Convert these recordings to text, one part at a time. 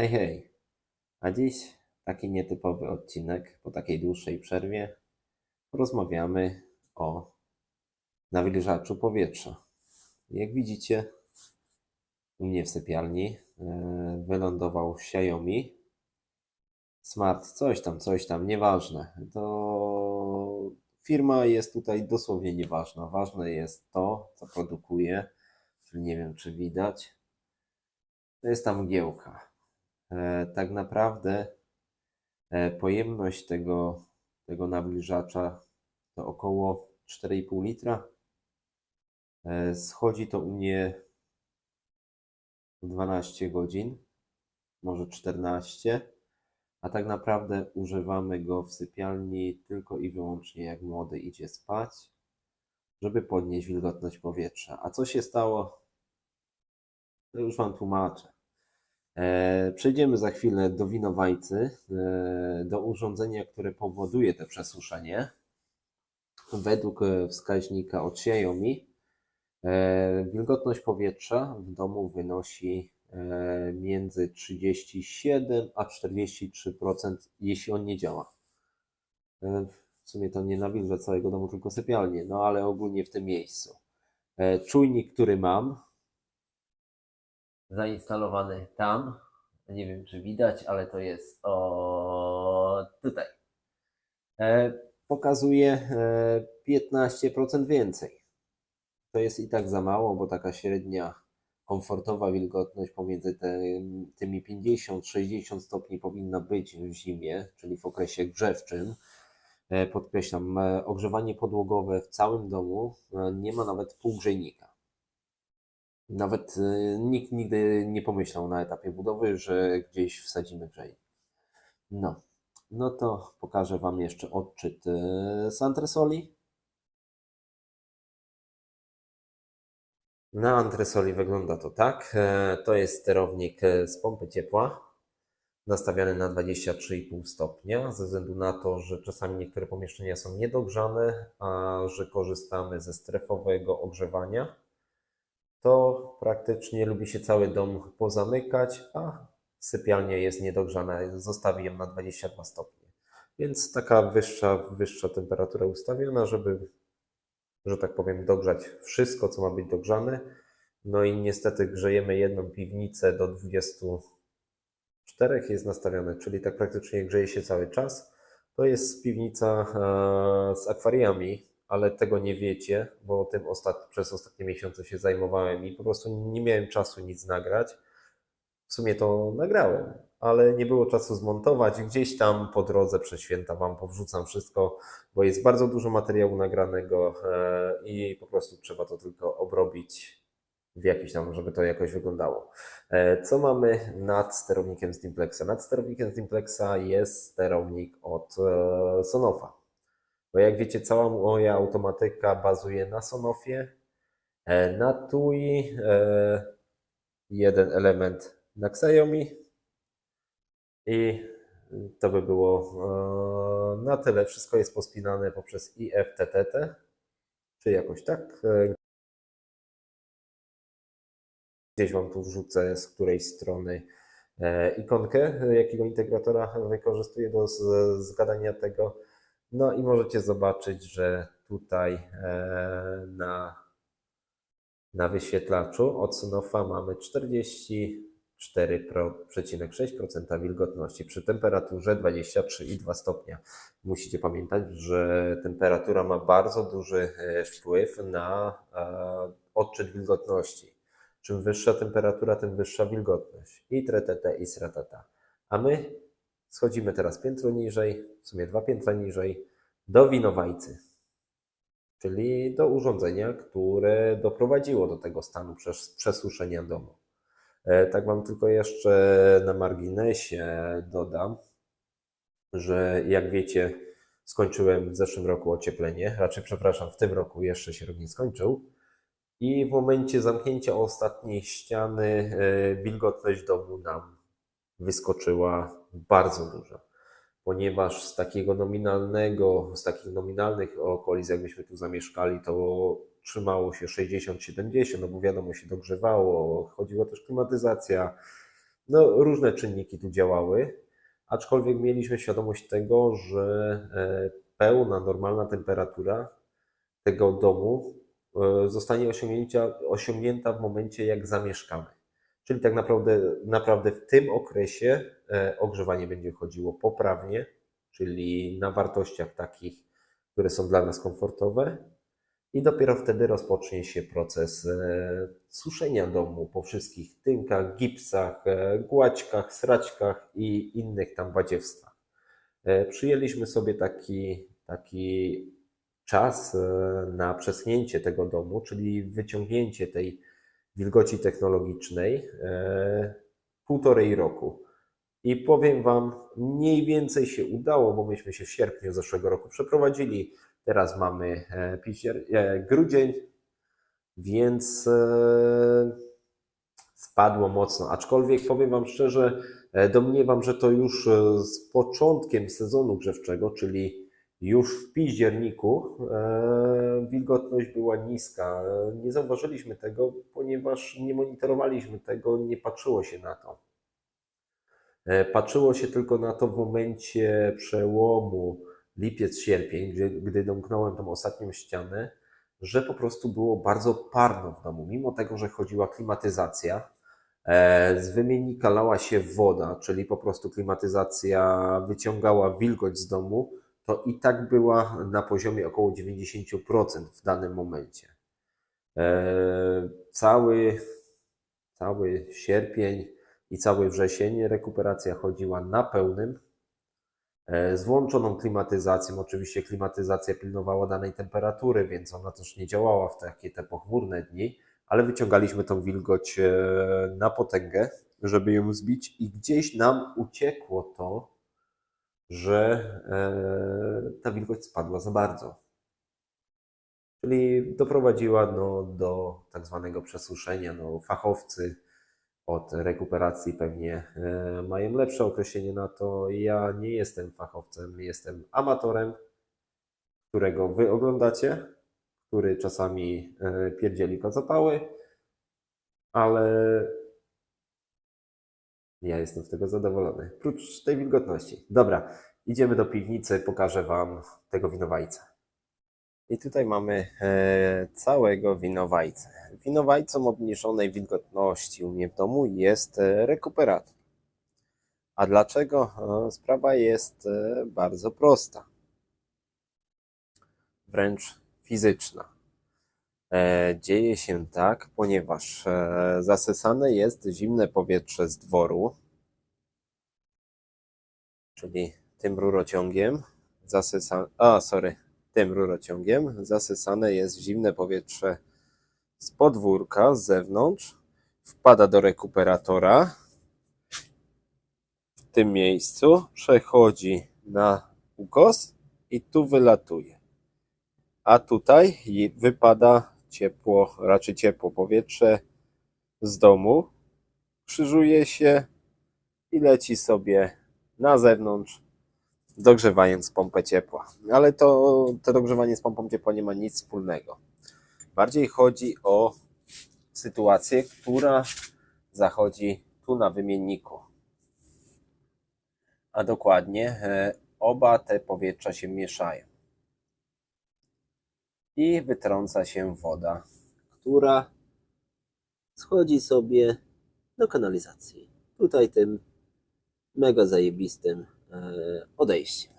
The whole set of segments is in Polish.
Hej, hej. A dziś taki nietypowy odcinek po takiej dłuższej przerwie. Porozmawiamy o nawilżaczu powietrza. Jak widzicie, u mnie w sypialni e, wylądował Xiaomi Smart coś tam, coś tam, nieważne. To firma jest tutaj dosłownie nieważna. Ważne jest to, co produkuje, czyli nie wiem, czy widać. To jest ta mgiełka. E, tak naprawdę e, pojemność tego, tego nawilżacza to około 4,5 litra. E, Schodzi to u mnie 12 godzin, może 14, a tak naprawdę używamy go w sypialni tylko i wyłącznie jak młody idzie spać, żeby podnieść wilgotność powietrza. A co się stało? To już Wam tłumaczę. E, Przejdziemy za chwilę do winowajcy, e, do urządzenia, które powoduje to przesuszenie. Według e, wskaźnika od Xiaomi wilgotność powietrza w domu wynosi między 37 a 43%, jeśli on nie działa. W sumie to nie nawilża całego domu, tylko sypialnię, no ale ogólnie w tym miejscu. Czujnik, który mam, zainstalowany tam. Nie wiem, czy widać, ale to jest o tutaj. E, pokazuje e, 15% więcej. To jest i tak za mało, bo taka średnia komfortowa wilgotność pomiędzy tymi 50-60 stopni powinna być w zimie, czyli w okresie grzewczym. E, podkreślam, e, ogrzewanie podłogowe w całym domu e, nie ma nawet półgrzejnika. Nawet y, nikt nigdy nie pomyślał na etapie budowy, że gdzieś wsadzimy grzejnik. No, no to pokażę Wam jeszcze odczyt y, z antresoli. Na antresoli wygląda to tak. E, To jest sterownik e, z pompy ciepła, nastawiany na 23,5 stopnia, ze względu na to, że czasami niektóre pomieszczenia są niedogrzane, a że korzystamy ze strefowego ogrzewania to praktycznie lubi się cały dom pozamykać, a sypialnia jest niedogrzana, zostawi ją na 22 stopnie. Więc taka wyższa, wyższa temperatura ustawiona, żeby, że tak powiem, dogrzać wszystko, co ma być dogrzane. No i niestety grzejemy jedną piwnicę do 24 jest nastawione, czyli tak praktycznie grzeje się cały czas. To jest piwnica e, z akwariami, ale tego nie wiecie, bo tym ostat... przez ostatnie miesiące się zajmowałem i po prostu nie miałem czasu nic nagrać. W sumie to nagrałem, ale nie było czasu zmontować. Gdzieś tam po drodze przez święta Wam powrzucam wszystko, bo jest bardzo dużo materiału nagranego e, i po prostu trzeba to tylko obrobić w jakiś tam, żeby to jakoś wyglądało. E, Co mamy nad sterownikiem z Dimplexa? Nad sterownikiem z Dimplexa jest sterownik od e, Sonofa. Bo jak wiecie, cała moja automatyka bazuje na Sonofie, e, na TUI, e, jeden element na Xiaomi i to by było e, na tyle. Wszystko jest pospinane poprzez IFTTT, czy jakoś tak. Gdzieś Wam tu wrzucę z której strony ikonkę, jakiego integratora wykorzystuję do zgadania tego. No i możecie zobaczyć, że tutaj e, na, na wyświetlaczu od Sonofa mamy 44,6% wilgotności przy temperaturze 23,2 stopnia. Musicie pamiętać, że temperatura ma bardzo duży e, wpływ na e, odczyt wilgotności. Czym wyższa temperatura, tym wyższa wilgotność. I tretete, i sratata. A my schodzimy teraz piętro niżej, w sumie dwa piętra niżej, do winowajcy. Czyli do urządzenia, które doprowadziło do tego stanu przes- przesuszenia domu. E, Tak Wam tylko jeszcze na marginesie dodam, że jak wiecie, skończyłem w zeszłym roku ocieplenie, raczej przepraszam, w tym roku jeszcze się nie skończył. I w momencie zamknięcia ostatniej ściany e, wilgotność domu nam wyskoczyła bardzo dużo. Ponieważ z takiego nominalnego, z takich nominalnych okolic, jakbyśmy tu zamieszkali, to trzymało się 60-70, no bo wiadomo, się dogrzewało, chodziła też klimatyzacja, No, różne czynniki tu działały, aczkolwiek mieliśmy świadomość tego, że e, pełna, normalna temperatura tego domu e, zostanie osiągnięcia, osiągnięta w momencie, jak zamieszkamy. Czyli tak naprawdę, naprawdę w tym okresie e, ogrzewanie będzie chodziło poprawnie, czyli na wartościach takich, które są dla nas komfortowe. I dopiero wtedy rozpocznie się proces e, suszenia domu po wszystkich tynkach, gipsach, e, gładźkach, sraćkach i innych tam badziewstwach. Przyjęliśmy sobie taki, taki czas na przeschnięcie tego domu, czyli wyciągnięcie tej wilgoci technologicznej e, półtorej roku. I powiem Wam, mniej więcej się udało, bo myśmy się w sierpniu zeszłego roku przeprowadzili. Teraz mamy e, e, grudzień, więc spadło mocno. Aczkolwiek powiem Wam szczerze, domniemam, że to już z początkiem sezonu grzewczego, czyli już w październiku, e, wilgotność była niska. Nie zauważyliśmy tego, ponieważ nie monitorowaliśmy tego, nie patrzyło się na to. E, Patrzyło się tylko na to w momencie przełomu lipiec-sierpień, gdy, gdy domknąłem tą ostatnią ścianę, że po prostu było bardzo parno w domu. Mimo tego, że chodziła klimatyzacja, e, z wymiennika lała się woda, czyli po prostu klimatyzacja wyciągała wilgoć z domu, to i tak była na poziomie około 90% w danym momencie. E, Cały, cały sierpień i cały wrzesień rekuperacja chodziła na pełnym, e, z włączoną klimatyzacją. Oczywiście klimatyzacja pilnowała danej temperatury, więc ona też nie działała w takie te pochmurne dni, ale wyciągaliśmy tą wilgoć e, na potęgę, żeby ją zbić i gdzieś nam uciekło to, że e, ta wilgoć spadła za bardzo. Czyli doprowadziła no, do tak zwanego przesuszenia. No, fachowcy od rekuperacji pewnie e, mają lepsze określenie na to. Ja nie jestem fachowcem, jestem amatorem, którego wy oglądacie, który czasami e, pierdzieli kocopały, ale ja jestem z tego zadowolony. Prócz tej wilgotności. Dobra, idziemy do piwnicy, pokażę Wam tego winowajcę. I tutaj mamy e, całego winowajcę. Winowajcą obniżonej wilgotności u mnie w domu jest e, rekuperator. A dlaczego? Sprawa jest e, bardzo prosta. Wręcz fizyczna. E, dzieje się tak, ponieważ e, zasysane jest zimne powietrze z dworu, czyli tym rurociągiem zasysane, a sorry, tym rurociągiem zasysane jest zimne powietrze z podwórka, z zewnątrz, wpada do rekuperatora w tym miejscu, przechodzi na ukos i tu wylatuje. A tutaj wypada ciepło, raczej ciepło powietrze z domu, krzyżuje się i leci sobie na zewnątrz, dogrzewając pompę ciepła. Ale to, to dogrzewanie z pompą ciepła nie ma nic wspólnego. Bardziej chodzi o sytuację, która zachodzi tu na wymienniku. A dokładnie e, oba te powietrza się mieszają. I wytrąca się woda, która schodzi sobie do kanalizacji. Tutaj tym mega zajebistym e, odejściem.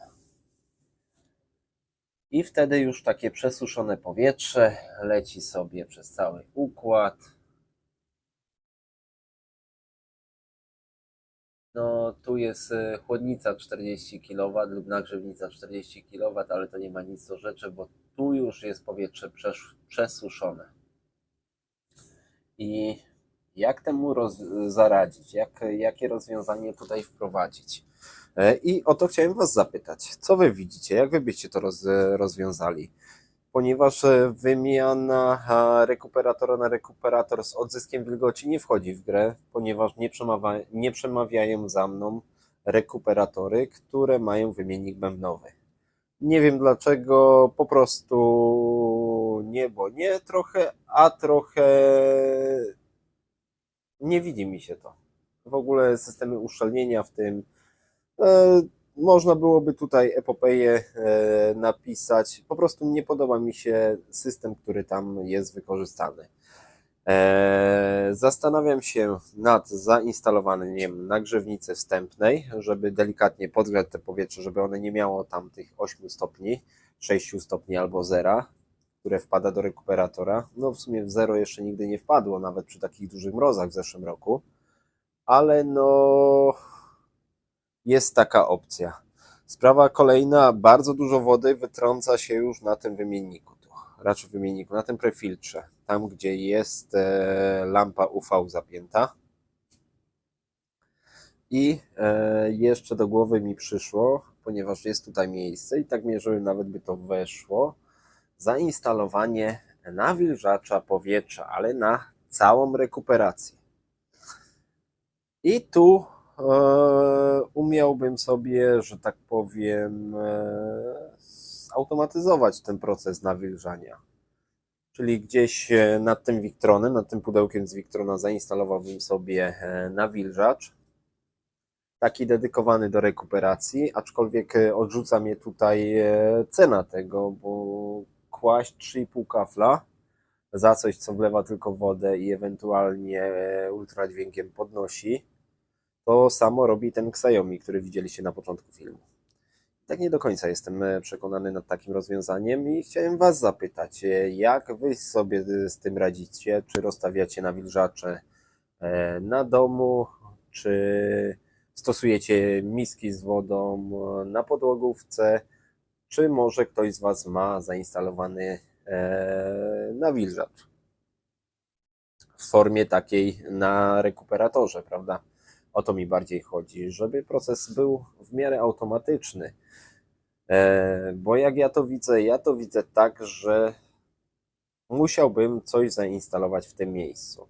I wtedy już takie przesuszone powietrze leci sobie przez cały układ. No, tu jest e, chłodnica 40 kW lub nagrzewnica 40 kW, ale to nie ma nic do rzeczy, bo tu już jest powietrze przesuszone. I jak temu zaradzić? Jak, jakie rozwiązanie tutaj wprowadzić? E, I o to chciałem Was zapytać. Co Wy widzicie? Jak Wy byście to roz, rozwiązali? Ponieważ e, wymiana a, rekuperatora na rekuperator z odzyskiem wilgoci nie wchodzi w grę, ponieważ nie, przemawia, nie przemawiają za mną rekuperatory, które mają wymiennik bębnowy. Nie wiem dlaczego, po prostu nie, bo nie trochę, a trochę nie widzi mi się to. w ogóle systemy uszczelnienia w tym. E, można byłoby tutaj epopeję e, napisać. Po prostu nie podoba mi się system, który tam jest wykorzystany. E, Zastanawiam się nad zainstalowaniem nagrzewnicy wstępnej, żeby delikatnie podgrzać te powietrze, żeby one nie miało tam tych 8 stopni, 6 stopni albo zera, które wpada do rekuperatora. No w sumie w zero jeszcze nigdy nie wpadło, nawet przy takich dużych mrozach w zeszłym roku. Ale no jest taka opcja. Sprawa kolejna, bardzo dużo wody wytrąca się już na tym wymienniku tu, raczej wymienniku, na tym prefiltrze, tam gdzie jest e, lampa UV zapięta. I e, jeszcze do głowy mi przyszło, ponieważ jest tutaj miejsce i tak mierzyłem, nawet by to weszło, zainstalowanie nawilżacza powietrza, ale na całą rekuperację. I tu e, umiałbym sobie, że tak powiem, zautomatyzować ten proces nawilżania. Czyli gdzieś e, nad tym Wiktronem, nad tym pudełkiem z Wiktrona zainstalowałbym sobie e, nawilżacz. Taki dedykowany do rekuperacji, aczkolwiek e, odrzuca mnie tutaj cena tego, bo kłaść 3,5 kafla za coś, co wlewa tylko wodę i ewentualnie ultradźwiękiem podnosi, to samo robi ten Xiaomi, który widzieliście na początku filmu. Tak nie do końca jestem e, przekonany nad takim rozwiązaniem i chciałem Was zapytać, e, jak Wy sobie z tym radzicie? Czy rozstawiacie nawilżacze e, na domu, czy stosujecie miski z wodą na podłogówce, czy może ktoś z Was ma zainstalowany nawilżacz w formie takiej na rekuperatorze, prawda? O to mi bardziej chodzi, żeby proces był w miarę automatyczny. E, Bo jak ja to widzę, ja to widzę tak, że musiałbym coś zainstalować w tym miejscu.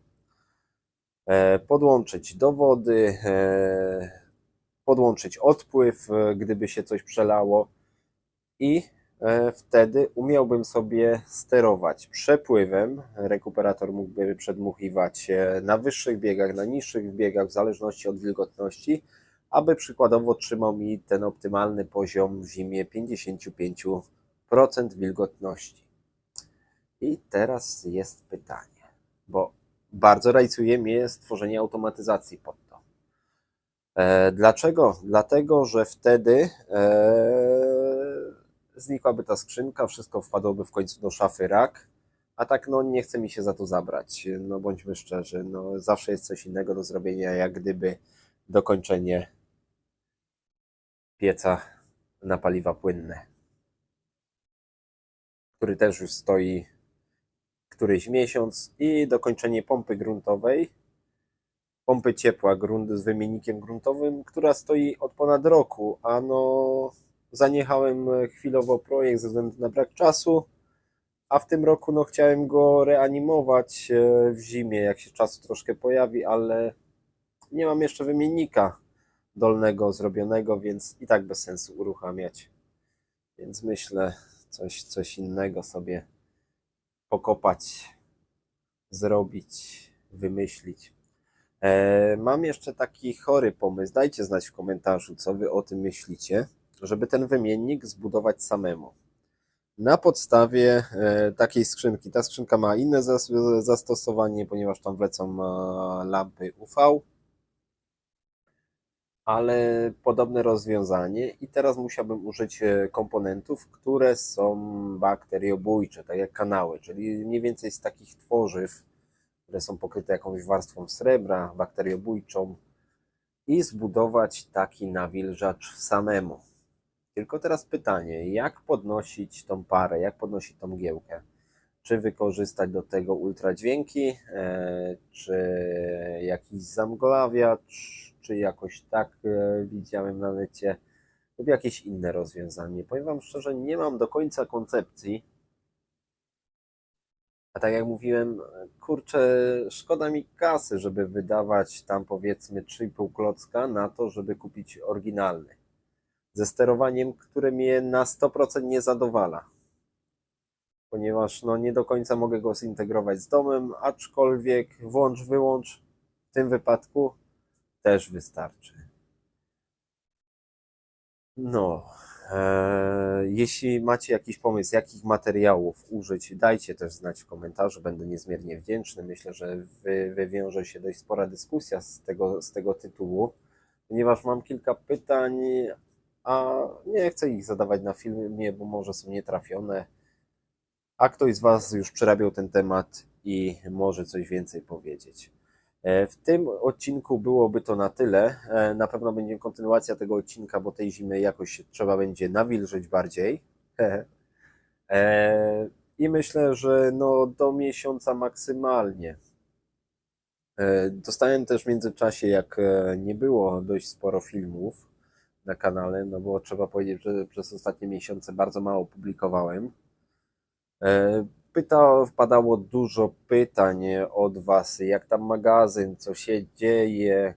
E, Podłączyć do wody, e, podłączyć odpływ, gdyby się coś przelało i wtedy umiałbym sobie sterować przepływem. Rekuperator mógłby przedmuchiwać e, na wyższych biegach, na niższych biegach, w zależności od wilgotności, aby przykładowo trzymał mi ten optymalny poziom w zimie 55% wilgotności. I teraz jest pytanie, bo bardzo rajcuje mnie stworzenie automatyzacji pod to. E, Dlaczego? Dlatego, że wtedy e, znikłaby ta skrzynka, wszystko wpadłoby w końcu do szafy rak, a tak no nie chce mi się za to zabrać. No bądźmy szczerzy, no zawsze jest coś innego do zrobienia, jak gdyby dokończenie pieca na paliwa płynne, który też już stoi któryś miesiąc i dokończenie pompy gruntowej, pompy ciepła grunt z wymiennikiem gruntowym, która stoi od ponad roku, a no zaniechałem chwilowo projekt ze względu na brak czasu, a w tym roku no chciałem go reanimować e, w zimie, jak się czas troszkę pojawi, ale nie mam jeszcze wymiennika dolnego zrobionego, więc i tak bez sensu uruchamiać. Więc myślę coś, coś innego sobie pokopać, zrobić, wymyślić. E, Mam jeszcze taki chory pomysł. Dajcie znać w komentarzu, co wy o tym myślicie, żeby ten wymiennik zbudować samemu. Na podstawie e, takiej skrzynki. Ta skrzynka ma inne zas- zastosowanie, ponieważ tam wlecą e, lampy UV, ale podobne rozwiązanie. I teraz musiałbym użyć e, komponentów, które są bakteriobójcze, tak jak kanały, czyli mniej więcej z takich tworzyw, które są pokryte jakąś warstwą srebra, bakteriobójczą i zbudować taki nawilżacz samemu. Tylko teraz pytanie, jak podnosić tą parę, jak podnosić tą giełkę? Czy wykorzystać do tego ultradźwięki, e, czy jakiś zamglawiacz, czy jakoś tak e, widziałem na lub jakieś inne rozwiązanie. Powiem Wam szczerze, nie mam do końca koncepcji, a tak jak mówiłem, kurczę, szkoda mi kasy, żeby wydawać tam powiedzmy 3,5 klocka na to, żeby kupić oryginalny. Ze sterowaniem, które mnie na 100% nie zadowala. Ponieważ no, nie do końca mogę go zintegrować z domem, aczkolwiek włącz, wyłącz w tym wypadku też wystarczy. No, e, jeśli macie jakiś pomysł, jakich materiałów użyć, dajcie też znać w komentarzu, będę niezmiernie wdzięczny. Myślę, że wy, wywiąże się dość spora dyskusja z tego, z tego tytułu, ponieważ mam kilka pytań, a nie chcę ich zadawać na filmie, bo może są nietrafione, a ktoś z Was już przerabiał ten temat i może coś więcej powiedzieć. E, W tym odcinku byłoby to na tyle. E, Na pewno będzie kontynuacja tego odcinka, bo tej zimy jakoś trzeba będzie nawilżyć bardziej. E, I myślę, że no do miesiąca maksymalnie. Dostałem też w międzyczasie, jak nie było dość sporo filmów na kanale, no bo trzeba powiedzieć, że przez ostatnie miesiące bardzo mało publikowałem. E, Pyta, wpadało dużo pytań od Was, jak tam magazyn, co się dzieje,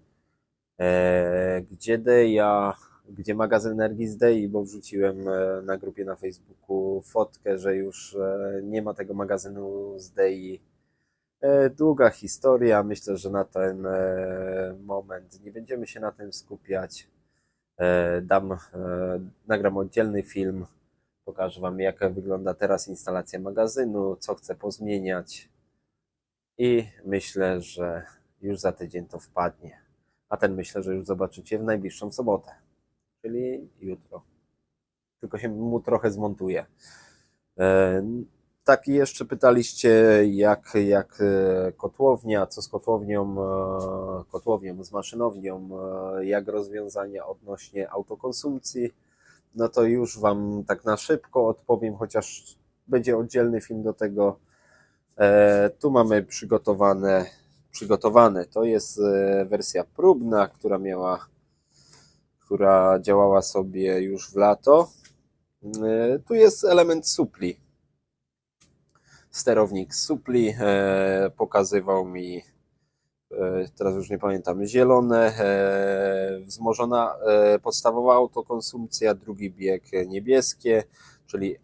e, gdzie Deja, gdzie magazyn energii z Dei, bo wrzuciłem e, na grupie na Facebooku fotkę, że już nie ma tego magazynu z Dei. Długa historia, myślę, że na ten moment nie będziemy się na tym skupiać. E, Dam, e, nagram oddzielny film, pokażę Wam, jak wygląda teraz instalacja magazynu, co chcę pozmieniać i myślę, że już za tydzień to wpadnie. A ten myślę, że już zobaczycie w najbliższą sobotę, czyli jutro. Tylko się mu trochę zmontuje. Tak, i jeszcze pytaliście, jak, jak e, kotłownia, co z kotłownią, e, kotłownią, z maszynownią, e, jak rozwiązania odnośnie autokonsumpcji. No to już Wam tak na szybko odpowiem, chociaż będzie oddzielny film do tego. Tu mamy przygotowane, przygotowane. To jest wersja próbna, która miała, która działała sobie już w lato. Tu jest element supli. Sterownik supli e, pokazywał mi, e, teraz już nie pamiętam, zielone, e, wzmożona podstawowa autokonsumpcja, drugi bieg niebieskie, czyli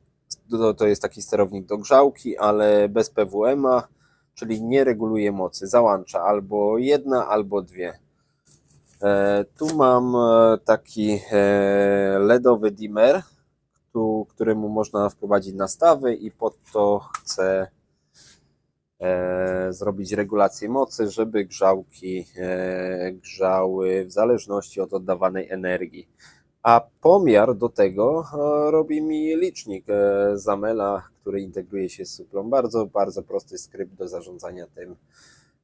to, jest taki sterownik do grzałki, ale bez PWM-a, czyli nie reguluje mocy, załącza albo jedna, albo dwie. Tu mam taki LEDowy dimmer, tu, któremu można wprowadzić nastawy i pod to chcę e, zrobić regulację mocy, żeby grzałki e, grzały w zależności od oddawanej energii. A pomiar do tego e, robi mi licznik e, Zamela, który integruje się z suplą. Bardzo, bardzo prosty skrypt do zarządzania tym.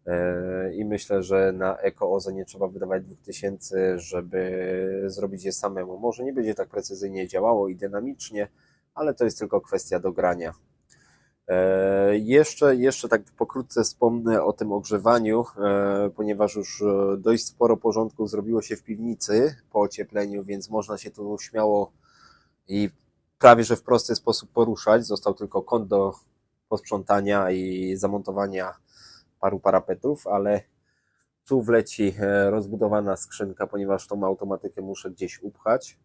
E, I myślę, że na EcoOZE nie trzeba wydawać 2000, żeby zrobić je samemu. Może nie będzie tak precyzyjnie działało i dynamicznie, ale to jest tylko kwestia dogrania. E, Jeszcze, jeszcze tak pokrótce wspomnę o tym ogrzewaniu, e, ponieważ już dość sporo porządku zrobiło się w piwnicy po ociepleniu, więc można się tu śmiało i prawie że w prosty sposób poruszać. Został tylko kąt do posprzątania i zamontowania paru parapetów, ale tu wleci e, rozbudowana skrzynka, ponieważ tą automatykę muszę gdzieś upchać.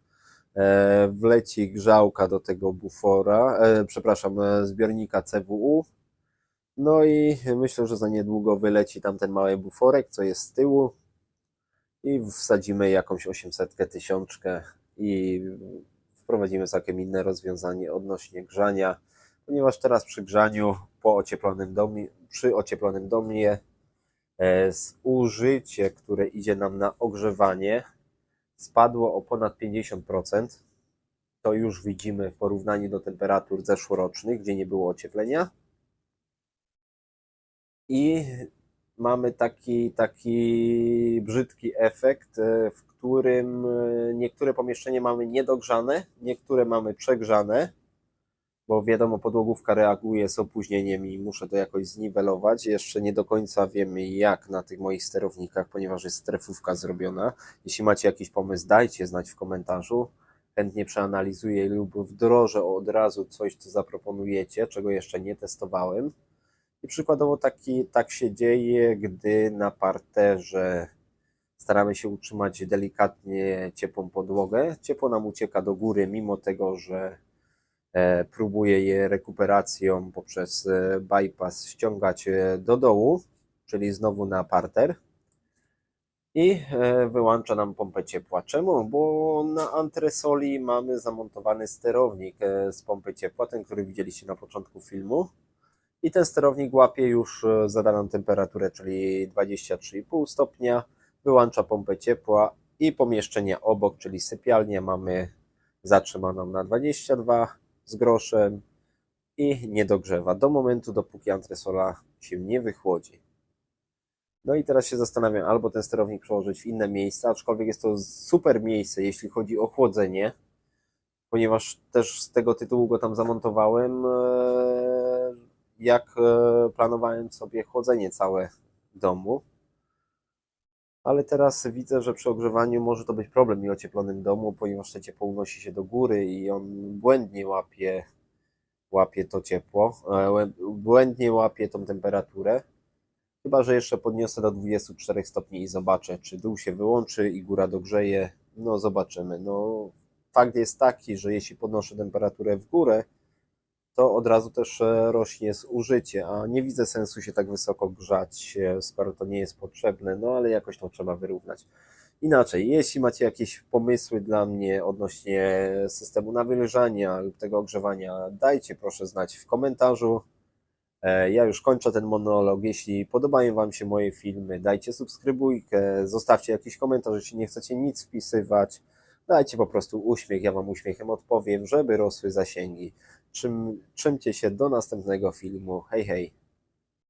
E, Wleci grzałka do tego bufora, e, przepraszam, zbiornika CWU. No i myślę, że za niedługo wyleci tam ten mały buforek, co jest z tyłu i wsadzimy jakąś 800 tysiączkę i wprowadzimy całkiem inne rozwiązanie odnośnie grzania, ponieważ teraz przy grzaniu po ocieplonym domie, przy ocieplonym domie e, zużycie, które idzie nam na ogrzewanie spadło o ponad 50%. To już widzimy w porównaniu do temperatur zeszłorocznych, gdzie nie było ocieplenia. I mamy taki, taki brzydki efekt, e, w którym e, niektóre pomieszczenia mamy niedogrzane, niektóre mamy przegrzane, bo wiadomo, podłogówka reaguje z opóźnieniem i muszę to jakoś zniwelować. Jeszcze nie do końca wiemy jak na tych moich sterownikach, ponieważ jest strefówka zrobiona. Jeśli macie jakiś pomysł, dajcie znać w komentarzu. Chętnie przeanalizuję lub wdrożę od razu coś, co zaproponujecie, czego jeszcze nie testowałem. I przykładowo taki, tak się dzieje, gdy na parterze staramy się utrzymać delikatnie ciepłą podłogę. Ciepło nam ucieka do góry, mimo tego, że e, próbuję je rekuperacją poprzez e, bypass ściągać e, do dołu, czyli znowu na parter. i wyłącza nam pompę ciepła. Czemu? Bo na antresoli mamy zamontowany sterownik z pompy ciepła, ten, który widzieliście na początku filmu. I ten sterownik łapie już zadaną temperaturę, czyli 23,5 stopnia, wyłącza pompę ciepła i pomieszczenie obok, czyli sypialnię mamy zatrzymaną na 22 z groszem i nie dogrzewa do momentu, dopóki antresola się nie wychłodzi. No i teraz się zastanawiam, albo ten sterownik przełożyć w inne miejsce, aczkolwiek jest to super miejsce, jeśli chodzi o chłodzenie, ponieważ też z tego tytułu go tam zamontowałem, e, jak e, planowałem sobie chłodzenie całe domu. Ale teraz widzę, że przy ogrzewaniu może to być problem w nieocieplonym domu, ponieważ to ciepło unosi się do góry i on błędnie łapie, łapie to ciepło, e, błędnie łapie tą temperaturę. Chyba, że jeszcze podniosę do 24 stopni i zobaczę, czy dół się wyłączy i góra dogrzeje. No, zobaczymy. No, fakt jest taki, że jeśli podnoszę temperaturę w górę, to od razu też e, rośnie zużycie, a nie widzę sensu się tak wysoko grzać, e, skoro to nie jest potrzebne, no ale jakoś to trzeba wyrównać. Inaczej, jeśli macie jakieś pomysły dla mnie odnośnie systemu nawilżania lub tego ogrzewania, dajcie proszę znać w komentarzu. E, Ja już kończę ten monolog. Jeśli podobają Wam się moje filmy, dajcie subskrybujkę, zostawcie jakiś komentarz, jeśli nie chcecie nic wpisywać. Dajcie po prostu uśmiech, ja Wam uśmiechem odpowiem, żeby rosły zasięgi. Czym, trzymcie się do następnego filmu. Hej, hej.